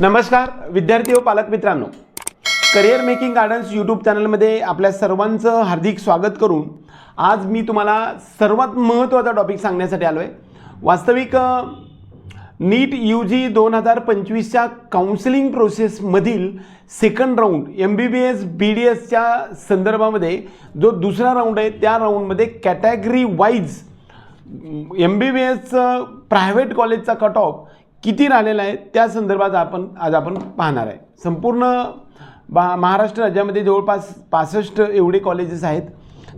नमस्कार विद्यार्थी व पालक मित्रांनो. करिअर मेकिंग गार्डन्स यूट्यूब चॅनलमध्ये आपल्या सर्वांचं हार्दिक स्वागत करून आज मी तुम्हाला सर्वात महत्त्वाचा टॉपिक सांगण्यासाठी आलो आहे वास्तविक नीट यू जी दोन हजार पंचवीसच्या counselling प्रोसेसमधील second round M B B S B D एसच्या संदर्भामध्ये जो दुसरा राऊंड आहे त्या राऊंडमध्ये category wise M B B एसचं प्रायव्हेट कॉलेजचा कट ऑफ किती राहिलेला आहे त्या संदर्भात आपण आज आपण पाहणार आहे. संपूर्ण बा महाराष्ट्र राज्यामध्ये जवळपास पासष्ट एवढे कॉलेजेस आहेत.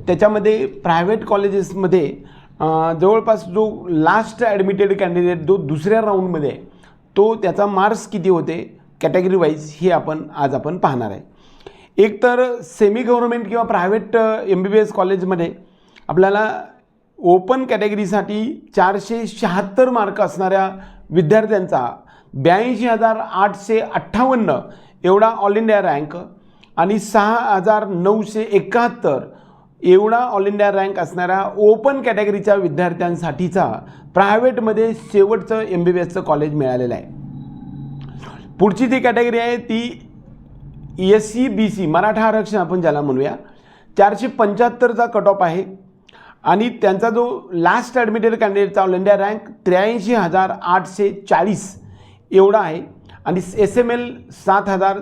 त्याच्यामध्ये प्रायव्हेट कॉलेजेसमध्ये जवळपास जो लास्ट ॲडमिटेड कॅन्डिडेट जो दुसऱ्या राऊंडमध्ये आहे तो त्याचा मार्क्स किती होते कॅटेगरी वाईज हे आपण आज आपण पाहणार आहे. एक तर सेमी गव्हर्नमेंट किंवा private M B B S कॉलेजमध्ये आपल्याला ओपन कॅटेगरीसाठी चारशे शहात्तर मार्क असणाऱ्या विद्यार्थ्यांचा ब्याऐंशी हजार आठशे अठ्ठावन्न एवढा ऑल इंडिया रँक आणि सहा हजार नऊशे एकाहत्तर एवढा ऑल इंडिया रँक असणाऱ्या ओपन कॅटेगरीच्या विद्यार्थ्यांसाठीचा प्रायव्हेटमध्ये शेवटचं एम बी बी एसचं कॉलेज मिळालेलं आहे. पुढची जी कॅटेगरी आहे ती S C B C Maratha आरक्षण आपण ज्याला म्हणूया चारशे पंच्याहत्तरचा कट ऑफ आहे. आणि त्यांचा जो लास्ट ॲडमिटेड कॅन्डिडेटचा ऑल इंडिया रँक त्र्याऐंशी हजार आठशे चाळीस एवढा आहे. आणि एस एम एल सात हजार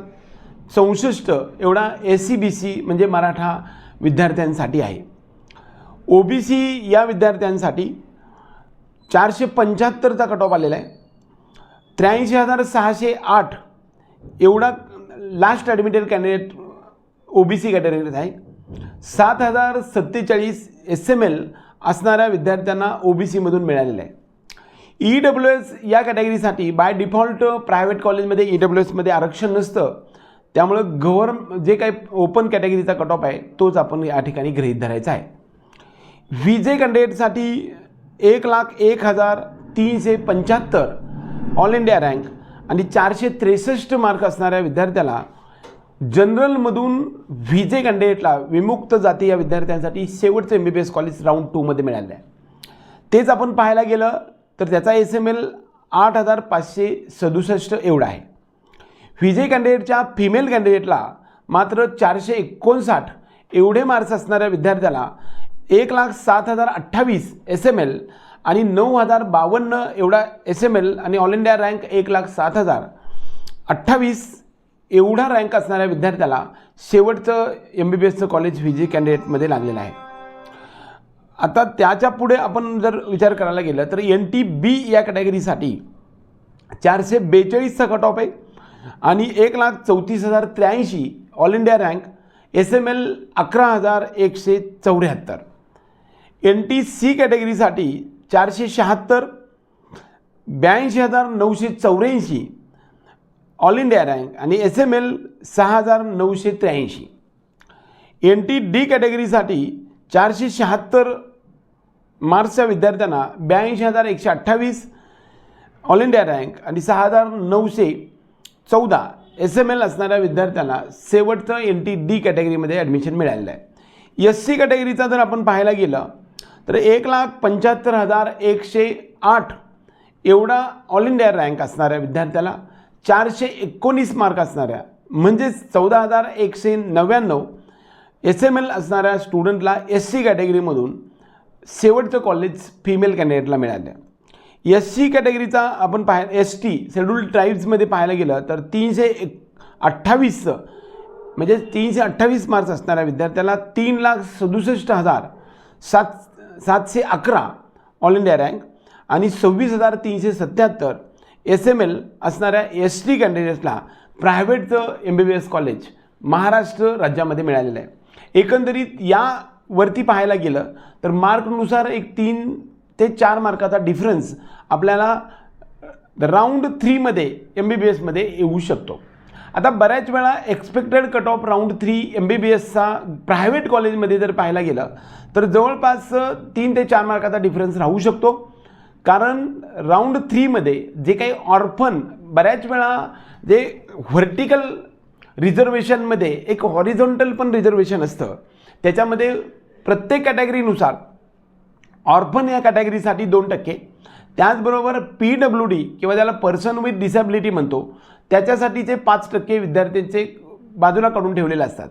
चौसष्ट एवढा एस सी बी सी म्हणजे मराठा विद्यार्थ्यांसाठी आहे. ओ बी सी या विद्यार्थ्यांसाठी चारशे पंच्याहत्तरचा कट ऑफ आलेला आहे. त्र्याऐंशी हजार सहाशे आठ एवढा last admitted candidate O B C कॅटेगरीत आहे. सात हजार सत्तेचाळीस एस एम एल असणाऱ्या विद्यार्थ्यांना ओ बी सीमधून मिळालेलं आहे. ई डब्ल्यू एस या कॅटेगरीसाठी बाय डिफॉल्ट प्रायव्हेट कॉलेजमध्ये ई डब्ल्यू एसमध्ये आरक्षण नसतं. त्यामुळं गव्हर्न जे काही ओपन कॅटेगरीचा कट ऑफ आहे तोच आपण या ठिकाणी गृहीत धरायचा आहे. व्ही जे कॅन्डिडेटसाठी एक लाख एक हजार तीनशे पंच्याहत्तर ऑल इंडिया रँक आणि चारशे त्रेसष्ट मार्क असणाऱ्या विद्यार्थ्याला जनरलमधून व्ही जे कॅन्डिडेटला विमुक्त जाती या विद्यार्थ्यांसाठी शेवटचं M B B S college round टूमध्ये मिळालं आहे तेच आपण पाहायला गेलं तर त्याचा एस एम एल आठ हजार पाचशे सदुसष्ट एवढा आहे. व्ही जे कॅन्डिडेटच्या फिमेल कॅन्डिडेटला मात्र चारशे एकोणसाठ एवढे मार्क्स असणाऱ्या विद्यार्थ्याला एक लाख सात हजार अठ्ठावीस एस एम एल आणि नऊ हजार बावन्न एवढा एस एम एल आणि ऑल इंडिया रँक एक लाख सात हजार अठ्ठावीस एवढा रँक असणाऱ्या विद्यार्थ्याला शेवटचं एम बी बी एसचं कॉलेज व्ही जी कॅन्डिडेटमध्ये लागलेलं आहे. आता त्याच्या पुढे आपण जर विचार करायला गेलं तर एन टी बी या कॅटेगरीसाठी चारशे बेचाळीसचा कट ऑफ आहे आणि एक लाख चौतीस हजार त्र्याऐंशी all India rank S M L अकरा हजार एकशे चौऱ्याहत्तर. एन टी सी कॅटेगरीसाठी चारशे शहात्तर ब्याऐंशी हजार नऊशे चौऱ्याऐंशी. ऑल इंडिया रँक आणि एस एम एल सहा हजार नऊशे त्र्याऐंशी. एन टी डी कॅटेगरीसाठी चारशे शहात्तर मार्क्सच्या विद्यार्थ्यांना ब्याऐंशी हजार एकशे अठ्ठावीस ऑल इंडिया रँक आणि सहा हजार नऊशे चौदा एस एम एल असणाऱ्या विद्यार्थ्यांना शेवटचं एन टी डी कॅटेगरीमध्ये ॲडमिशन मिळालेलं आहे. एस सी कॅटेगरीचा जर आपण पाहायला गेलं तर एक लाख पंच्याहत्तर हजार एकशे आठ एवढा ऑल इंडिया रँक असणाऱ्या विद्यार्थ्याला चारशे एकोणीस मार्क असणाऱ्या म्हणजेच चौदा हजार एकशे नव्याण्णव एस एम एल असणाऱ्या स्टुडंटला एस सी कॅटेगरीमधून शेवटचं कॉलेज फिमेल कॅन्डिडेटला मिळालं. एस सी कॅटेगरीचा आपण पाह एस टी शेड्यूल्ड ट्राईब्समध्ये पाहायला गेलं तर तीनशे एक अठ्ठावीसचं म्हणजे तीनशे अठ्ठावीस मार्क्स असणाऱ्या विद्यार्थ्याला तीन लाख सदुसष्ट हजार सात सातशे अकरा ऑल इंडिया रँक आणि सव्वीस हजार तीनशे सत्याहत्तर एस एम एल असणाऱ्या एस टी कॅन्डिडेट्सला प्रायव्हेटचं M B B S college Maharashtra राज्यामध्ये मिळालेलं आहे. एकंदरीत यावरती पाहायला गेलं तर मार्कनुसार एक तीन ते चार मार्काचा डिफरन्स आपल्याला राऊंड थ्रीमध्ये एम बी बी एसमध्ये येऊ शकतो. आता बऱ्याच वेळा expected cut off round three M B B एसचा private कॉलेजमध्ये जर पाहायला गेलं तर जवळपास तीन ते चार मार्काचा डिफरन्स राहू शकतो. कारण राऊंड थ्रीमध्ये जे काही ऑर्फन बऱ्याच वेळा जे व्हर्टिकल रिझर्वेशनमध्ये एक हॉरिझॉन्टल पण रिझर्वेशन असतं. त्याच्यामध्ये प्रत्येक कॅटेगरीनुसार ऑर्फन या कॅटेगरीसाठी दोन टक्के. त्याचबरोबर पी डब्ल्यू डी किंवा ज्याला पर्सन विथ डिसॅबिलिटी म्हणतो त्याच्यासाठीचे पाच टक्के विद्यार्थ्यांचे बाजूला काढून ठेवलेले असतात.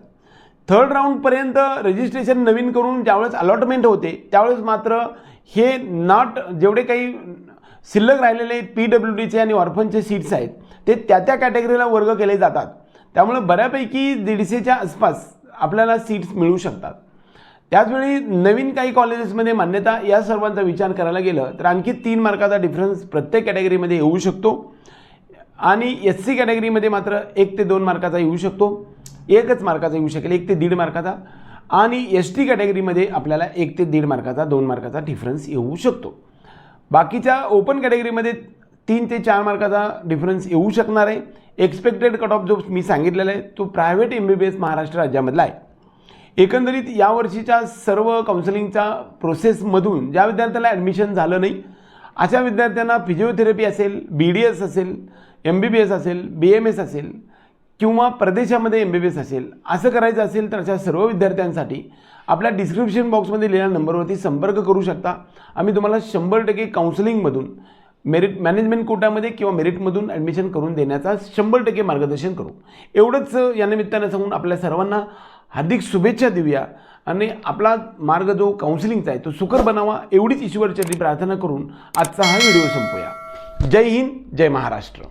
थर्ड राऊंडपर्यंत रजिस्ट्रेशन नवीन करून ज्यावेळेस अलॉटमेंट होते त्यावेळेस मात्र हे नॉट जेवढे काही शिल्लक राहिलेले पी डब्ल्यू डीचे आणि ऑर्फनचे सीट्स आहेत ते त्या त्या कॅटेगरीला वर्ग केले जातात. त्यामुळे बऱ्यापैकी दीडशेच्या आसपास आपल्याला सीट्स मिळू शकतात. त्याचवेळी नवीन काही कॉलेजेसमध्ये मान्यता या सर्वांचा विचार करायला गेलं तर आणखी तीन मार्काचा डिफरन्स प्रत्येक कॅटेगरीमध्ये येऊ शकतो. आणि एस सी कॅटेगरीमध्ये मात्र एक ते दोन मार्काचा येऊ शकतो. एकच मार्काचा येऊ शकेल एक ते दीड मार्काचा. आणि एस टी कॅटेगरीमध्ये आपल्याला एक ते दीड मार्काचा दोन मार्काचा डिफरन्स येऊ शकतो. बाकीच्या ओपन कॅटेगरीमध्ये तीन ते चार मार्काचा डिफरन्स येऊ शकणार आहे. एक्सपेक्टेड कट ऑफ जो मी सांगितलेला आहे तो private M B B S Maharashtra राज्यामधला आहे. एकंदरीत यावर्षीच्या सर्व काउन्सिलिंगच्या प्रोसेसमधून ज्या विद्यार्थ्याला ॲडमिशन झालं नाही अशा विद्यार्थ्यांना फिजिओथेरपी असेल बी डी एस असेल एम बी बी एस असेल बी एम एस असेल किंवा प्रदेशामध्ये एम बी बी एस असेल असं करायचं असेल तर अशा सर्व विद्यार्थ्यांसाठी आपल्या डिस्क्रिप्शन बॉक्समध्ये लिहिलेल्या नंबरवरती संपर्क करू शकता. आम्ही तुम्हाला शंभर टक्के काउन्सिलिंगमधून मेरिट मॅनेजमेंट कोटामध्ये किंवा मेरिटमधून ॲडमिशन करून देण्याचा शंभर टक्के मार्गदर्शन करू. एवढंच या निमित्तानं सांगून आपल्या सर्वांना हार्दिक शुभेच्छा देऊया. आणि आपला मार्ग जो काउन्सिलिंगचा आहे तो सुकर बनावा एवढीच ईश्वरचरणी प्रार्थना करून आजचा हा व्हिडिओ संपूया. जय हिंद जय महाराष्ट्र.